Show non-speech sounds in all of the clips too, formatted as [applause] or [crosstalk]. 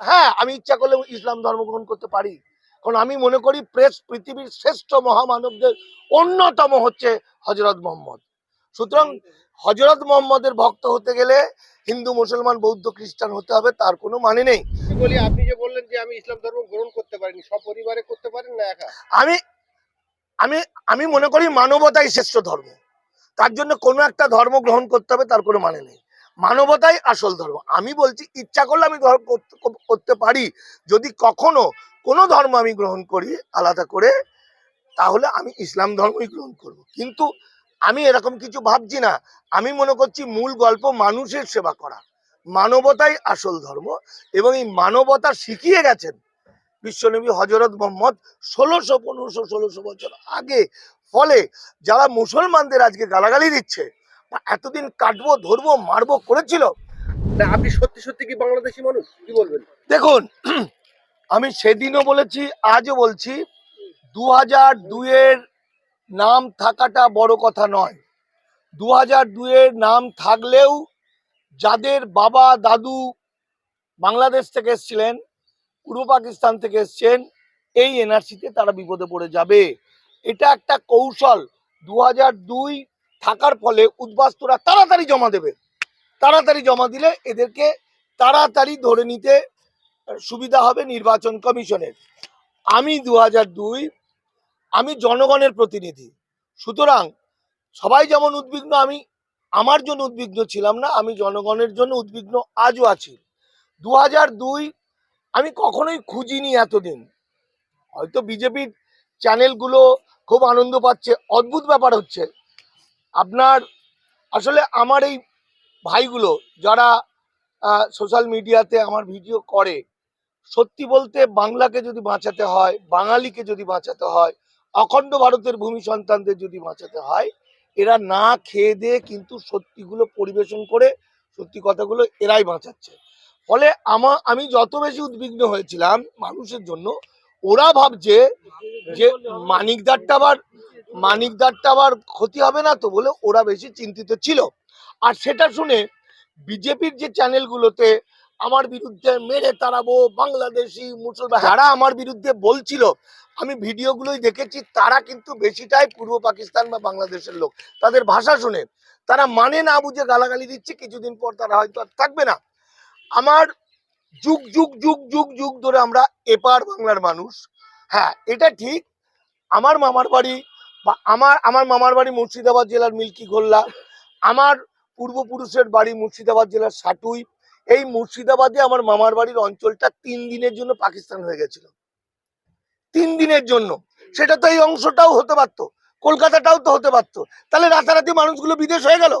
হ্যাঁ আমি ইচ্ছা করলে ইসলাম ধর্ম গ্রহণ করতে পারি। কারণ আমি মনে করি প্রেস পৃথিবীর শ্রেষ্ঠ মহামানবদের অন্যতম হচ্ছে হজরত মোহাম্মদ। সুতরাং হজরত মোহাম্মদের ভক্ত হতে গেলে হিন্দু মুসলমান বৌদ্ধ খ্রিস্টান হতে হবে তার কোনো মানে নেই। বলি আপনি যে বললেন যে আমি ইসলাম ধর্ম গ্রহণ করতে পারিনি সপরিবারে করতে পারেন না একা? আমি আমি আমি মনে করি মানবতাই শ্রেষ্ঠ ধর্ম। তার জন্য কোনো একটা ধর্ম গ্রহণ করতে হবে তার কোনো মানে নেই। মানবতাই আসল ধর্ম। আমি বলছি, ইচ্ছা করলে আমি করতে- পারি। যদি কখনো কোনো ধর্ম আমি গ্রহণ করি আলাদা করে, তাহলে আমি ইসলাম ধর্মই গ্রহণ করব। কিন্তু আমি এরকম কিছু ভাবছি না। আমি মনে করছি মূল গল্প মানুষের সেবা করা। মানবতাই আসল ধর্ম এবং এই মানবতা শিখিয়ে গেছেন বিশ্বনবী হজরত মোহাম্মদ ষোলোশো পনেরোশো, ষোলোশো বছর আগে। ফলে যারা মুসলমানদের আজকে গালাগালি দিচ্ছে এতদিন কাটবো ধরবো মারবো করেছিল? আপনি সত্যি সত্যি কি বাংলাদেশি মানুষ? কি বলবেন? দেখুন [clears throat] আমি সেদিনও বলেছি আজও বলছি দু হাজার দুইয়ের নাম থাকাটা বড় কথা নয়। দু হাজার দুইয়ের নাম থাকলেও যাদের বাবা দাদু বাংলাদেশ থেকে এসছিলেন পূর্ব পাকিস্তান থেকে এসছেন এই এনআরসিতে তারা বিপদে পড়ে যাবে। এটা একটা কৌশল। দু হাজার দুই থাকার ফলে উদ্বাস্তুরা তাড়াতাড়ি জমা দেবে। তাড়াতাড়ি জমা দিলে এদেরকে তাড়াতাড়ি ধরে নিতে সুবিধা হবে নির্বাচন কমিশনের। আমি দু দুই, আমি জনগণের প্রতিনিধি। সুতরাং সবাই যেমন উদ্বিগ্ন, আমি আমার জন্য উদ্বিগ্ন ছিলাম না, আমি জনগণের জন্য উদ্বিগ্ন আজও আছি। দু দুই, আমি কখনোই খুঁজিনি এতদিন। হয়তো বিজেপির চ্যানেলগুলো খুব আনন্দ পাচ্ছে, অদ্ভুত ব্যাপার হচ্ছে। আপনার আসলে আমার এই ভাইগুলো যারা সোশ্যাল মিডিয়াতে আমার ভিডিও করে, সত্যি বলতে বাংলাকে যদি বাঁচাতে হয়, বাঙালিকে যদি বাঁচাতে হয়, অখণ্ড ভারতের ভূমি সন্তানদের যদি বাঁচাতে হয়, এরা না খেয়ে দিয়ে কিন্তু সত্যিগুলো পরিবেশন করে, সত্যি কথাগুলো এরাই বাঁচাচ্ছে। ফলে আমা, আমি যত বেশি উদ্বিগ্ন হয়েছিলাম মানুষের জন্য ওরা ভাবছে যে মানিকদারটা আবার মানিকদারটা আবার ক্ষতি হবে না তো বলে ওরা বেশি চিন্তিত ছিল। আর সেটা শুনে বিজেপির যে চ্যানেলগুলোতে আমার বিরুদ্ধে মেরে তাড়াবো, বাংলাদেশি মুসলমান, যারা আমার বিরুদ্ধে বলছিল, আমি ভিডিওগুলোই দেখেছি, তারা কিন্তু বেশিটাই পূর্ব পাকিস্তান বা বাংলাদেশের লোক। তাদের ভাষা শুনে তারা মানে না বুঝে গালাগালি দিচ্ছে, কিছুদিন পর তারা হয়তো আর থাকবে না। আমার যুগ যুগ যুগ যুগ যুগ ধরে আমরা এপার বাংলার মানুষ। হ্যাঁ এটা ঠিক। আমার মামার বাড়ি বা আমার আমার মামার বাড়ি মুর্শিদাবাদ জেলার মিল্কি গোল্লা আমার পূর্বপুরুষের বাড়ি মুর্শিদাবাদ জেলার সাটুই। এই মুর্শিদাবাদে আমার মামার বাড়ির অঞ্চলটা তিন দিনের জন্য পাকিস্তান হয়ে গেছিল। তিন দিনের জন্য। সেটা তো এই অংশটাও হতে পারতো। কলকাতাটাও তো হতে পারতো। তাহলে রাতারাতি মানুষগুলো বিদেশ হয়ে গেল?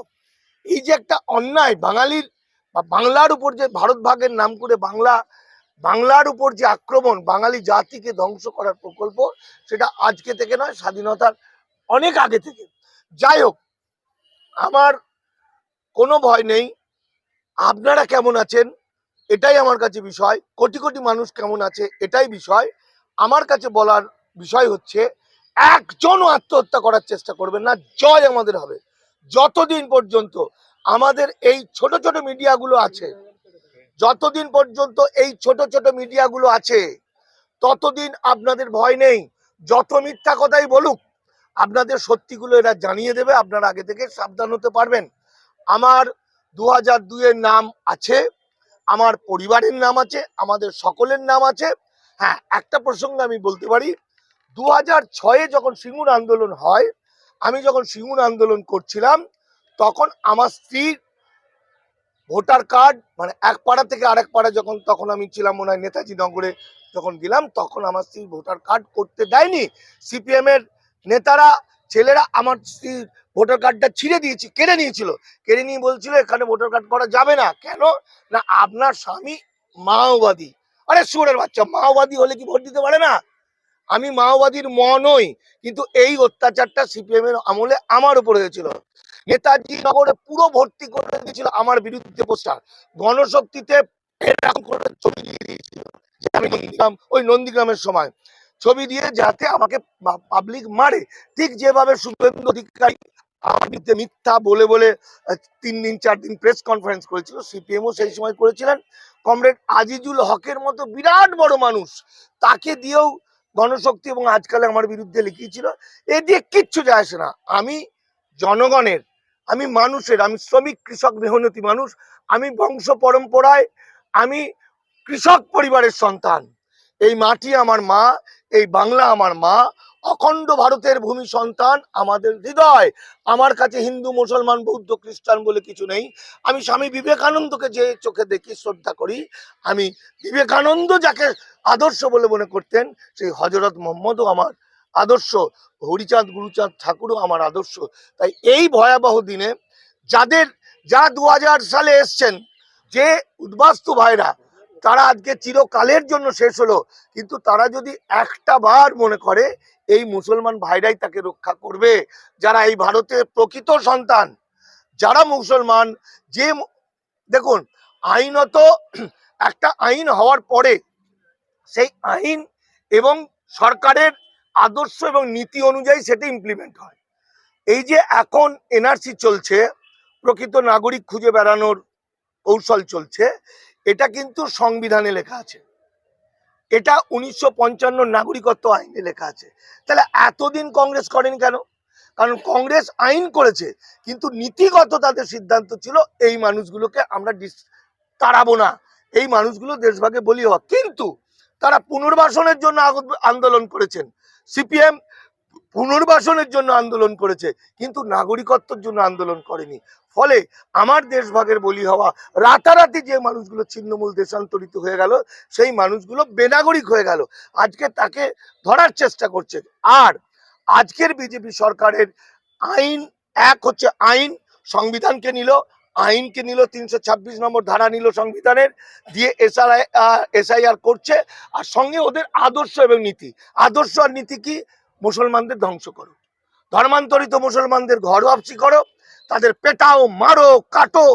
এই যে একটা অন্যায়, বাঙালির বা বাংলার উপর যে ভারত ভাগের নাম করে বাংলা, বাংলার উপর যে আক্রমণ বাঙালি জাতিকে ধ্বংস করার প্রকল্প, সেটা আজকে থেকে নয়, স্বাধীনতার অনেক আগে থেকে। যাই হোক, আমার কোনো ভয় নেই। আপনারা কেমন আছেন? এটাই আমার কাছে বিষয়। কোটি কোটি মানুষ কেমন আছে? এটাই বিষয়। আমার কাছে বলার বিষয় হচ্ছে, একজনও আত্মহত্যা করার চেষ্টা করবেন না। জয় আমাদের হবে। যতদিন পর্যন্ত আমাদের এই ছোট ছোট মিডিয়াগুলো আছে। যতদিন পর্যন্ত এই ছোট ছোট মিডিয়াগুলো আছে, ততদিন আপনাদের ভয় নেই। যত মিথ্যা কথাই বলুক, আপনাদের সত্যিগুলো এরা জানিয়ে দেবে, আপনারা আগে থেকে সাবধান হতে পারবেন। আমার দু হাজার দুইয়ের নাম আছে, আমার পরিবারের নাম আছে, আমাদের সকলের নাম আছে। হ্যাঁ একটা প্রসঙ্গে আমি বলতে পারি দু হাজার ছয়ে যখন সিঙ্গুর আন্দোলন হয়, আমি যখন সিঙ্গুর আন্দোলন করছিলাম তখন আমার স্ত্রীর ভোটার কার্ড মানে এক পাড়া থেকে আরেক পাড়া যখন, তখন আমি ছিলাম মনে হয় নেতাজি নগরে যখন গেলাম, তখন আমার স্ত্রীর ভোটার কার্ড করতে দেয়নি। সিপিএম এর নেতারা, ছেলেরা আমার স্ত্রীর ভোটার কার্ডটা ছিঁড়ে দিয়েছি, কেড়ে নিয়েছিল। কেড়ে নিয়ে বলছিল, এখানে ভোটার কার্ড করা যাবে না। কেন? না, আপনার স্বামী মাওবাদী। আরে সুরের বাচ্চা, মাওবাদী হলে কি ভোট দিতে পারে না? আমি মাওবাদীর ম নই কিন্তু এই অত্যাচারটা সিপিএম এর আমলে আমার উপর হয়েছিল। নেতাজি নগরে পুরো ভর্তি করে দিয়েছিল আমার বিরুদ্ধে পোস্টার। গণশক্তিতে এরকম করে ছবি দিয়ে দিয়েছিল আমি নন্দীগ্রাম ওই নন্দীগ্রামের সময়। ছবি দিয়ে যাতে আমাকে পাবলিক মারে, ঠিক যেভাবে শুভেন্দু অধিকারী আমার মিথ্যা বলে বলে তিন দিন, চার দিন প্রেস কনফারেন্স করেছিল সিপিএমও সেই সময় করেছিলেন। কমরেড আজিজুল হকের মতো বিরাট বড় মানুষ, তাকে দিয়েও গণশক্তি এবং আজকাল আমার বিরুদ্ধে লিখিয়েছিল, এ দিয়ে কিচ্ছু যায় আসে না। আমি জনগণের আমি মানুষের, আমি শ্রমিক, কৃষক মেহনতি মানুষ, আমি বংশ পরম্পরায়, আমি কৃষক পরিবারের সন্তান। এই মাটি আমার মা, এই বাংলা আমার মা, অখণ্ড ভারতের ভূমি সন্তান আমাদের হৃদয়। আমার কাছে হিন্দু, মুসলমান, বৌদ্ধ, খ্রিস্টান বলে কিছু নেই। আমি স্বামী বিবেকানন্দকে যে চোখে দেখি, শ্রদ্ধা করি, আমি বিবেকানন্দ যাকে আদর্শ বলে মনে করতেন, সেই হজরত মোহাম্মদও আমার আদর্শ। হরিচাঁদ, গুরুচাঁদ ঠাকুরও আমার আদর্শ। তাই এই ভয়াবহ দিনে যাদের, যা দু হাজার সালে এসছেন, যে উদ্বাস্তু ভাইরা, তারা আজকে চিরকালের জন্য শেষ হলো। কিন্তু তারা যদি একটা বার মনে করে, এই মুসলমান ভাইরাই তাকে রক্ষা করবে। যারা এই ভারতের প্রকৃত সন্তান, যারা মুসলমান, যে দেখুন, আইনত একটা আইন হওয়ার পরে, সেই আইন এবং সরকারের আদর্শ এবং নীতি অনুযায়ী সেটা ইমপ্লিমেন্ট হয়। এই যে এখন এনআরসি চলছে, প্রকৃত নাগরিক খুঁজে বেড়ানোর কৌশল চলছে, এটা কিন্তু সংবিধানে লেখা আছে। এটা উনিশশো পঞ্চান্ন নাগরিকত্ব আইনে লেখা আছে। তাহলে এতদিন কংগ্রেস করেন কেন? কারণ কংগ্রেস আইন করেছে, কিন্তু নীতিগত তাদের সিদ্ধান্ত ছিল, এই মানুষগুলোকে আমরা তাড়াবো না। এই মানুষগুলো দেশভাগে বলি হওয়া। কিন্তু তারা পুনর্বাসনের জন্য আন্দোলন করেছেন। সিপিএম পুনর্বাসনের জন্য আন্দোলন করেছে, কিন্তু নাগরিকত্বের জন্য আন্দোলন করেনি। ফলে আমার দেশভাগের বলি হওয়া রাতারাতি যে মানুষগুলো ছিন্নমূল দেশান্তরিত হয়ে গেল, সেই মানুষগুলো বেনাগরিক হয়ে গেল। আজকে তাকে ধরার চেষ্টা করছে। আর আজকের বিজেপি সরকারের আইন এক হচ্ছে আইন, সংবিধানকে নিল আইনকে নিল, তিনশো ছাব্বিশ নম্বর ধারা নিল সংবিধানের, দিয়ে এসআই এসআইআর করছে, আর সঙ্গে ওদের আদর্শ এবং নীতি। আদর্শ আর নীতি কি? মুসলমানদের ধ্বংস করো। ধর্মান্তরিত মুসলমানদের ঘর ওয়াপসি করো, তাদের পেটাও, মারো, কাটো,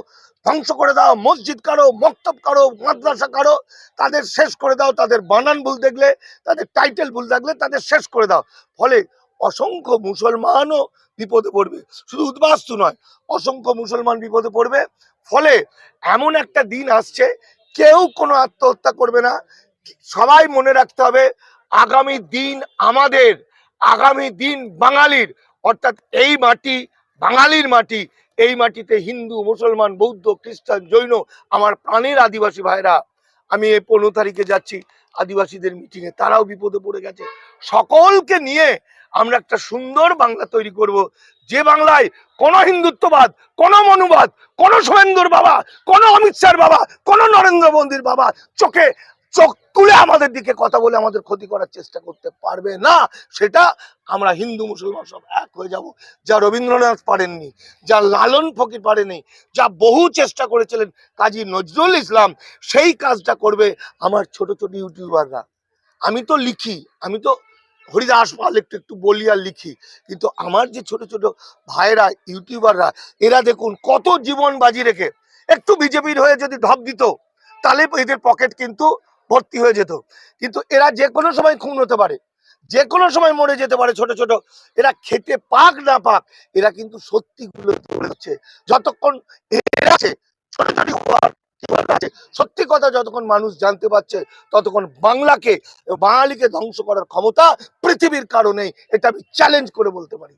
ধ্বংস করে দাও, মসজিদ কারও মক্তব কারও মাদ্রাসা কারও তাদের শেষ করে দাও, তাদের বানান ভুল দেখলে, তাদের টাইটেল ভুল দেখলে তাদের শেষ করে দাও। ফলে অসংখ্য মুসলমানও বিপদে পড়বে। শুধু উদ্বাস্তু নয়, অসংখ্য মুসলমান বিপদে পড়বে। ফলে এমন একটা দিন আসছে, কেউ কোনো আত্মহত্যা করবে না। সবাই মনে রাখতে হবে, আগামী দিন আমাদের, আগামী দিন বাঙালির, অর্থাৎ এই মাটি, বাঙালির মাটি, এই মাটিতে হিন্দু, মুসলমান, বৌদ্ধ, খ্রিস্টান, জৈন, আমার প্রাণের আদিবাসী ভাইরা, আমি এই পনেরো তারিখে যাচ্ছি। আদিবাসীদের মিটিং এ তারাও বিপদে পড়ে গেছে। সকলকে নিয়ে আমরা একটা সুন্দর বাংলা তৈরি করব। যে বাংলায় কোন হিন্দুত্ববাদ, কোন মনুবাদ, কোন সোহেন্দর বাবা, কোন অমিত শাহর বাবা, কোন নরেন্দ্র মোদীর বাবা চোখে চোখ তুলে আমাদের দিকে কথা বলে আমাদের ক্ষতি করার চেষ্টা করতে পারবে না। সেটা আমরা হিন্দু, মুসলমান সব এক হয়ে যাব। যা রবীন্দ্রনাথ পারেননি, যা লালন ফকির পারেনি, যা বহু চেষ্টা করেছিলেন কাজী নজরুল ইসলাম, সেই কাজটা করবে আমার ছোট ছোট ইউটিউবাররা। আমি তো লিখি, আমি তো হরিদাস পাল একটু একটু বলি আর লিখি, কিন্তু আমার যে ছোট ছোট ভাইরা ইউটিউবাররা, এরা দেখুন কত জীবন বাজি রেখে, একটু বিজেপির হয়ে যদি ঢপ দিত, তাহলে এদের পকেট কিন্তু ভর্তি হয়ে যেত। কিন্তু এরা যে কোনো সময় খুন হতে পারে। যে কোনো সময় মরে যেতে পারে ছোট ছোট। এরা খেতে পাক না পাক এরা কিন্তু সত্যিগুলো তুলে ধরছে যতক্ষণ এরা আছে ছোট ছোট আছে, সত্যি কথা যতক্ষণ মানুষ জানতে পারছে ততক্ষণ বাংলাকে বাঙালিকে ধ্বংস করার ক্ষমতা পৃথিবীর কারণে। এটা আমি চ্যালেঞ্জ করে বলতে পারি।